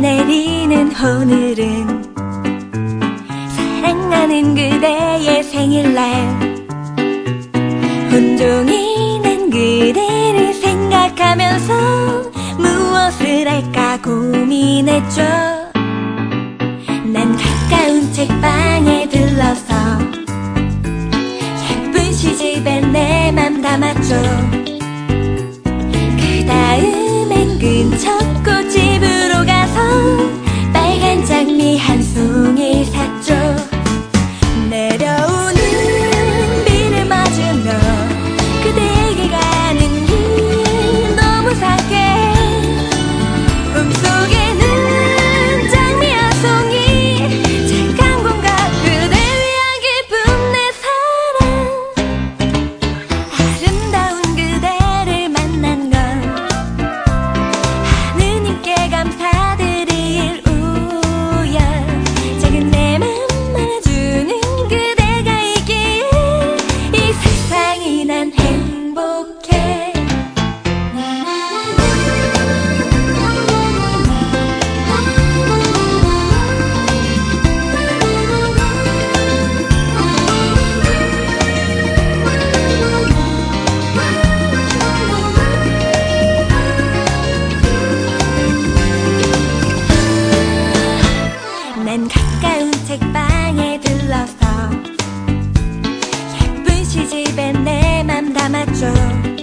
내리는 오늘은 사랑하는 그대의 생일날 온종일 난 그대를 생각하면서 무엇을 할까 고민했죠. 난 가까운 책방에 들러서 예쁜 시집에 내 맘 담았죠 난 가까운 책방에 들러서 예쁜 시집에 내 맘 담았죠.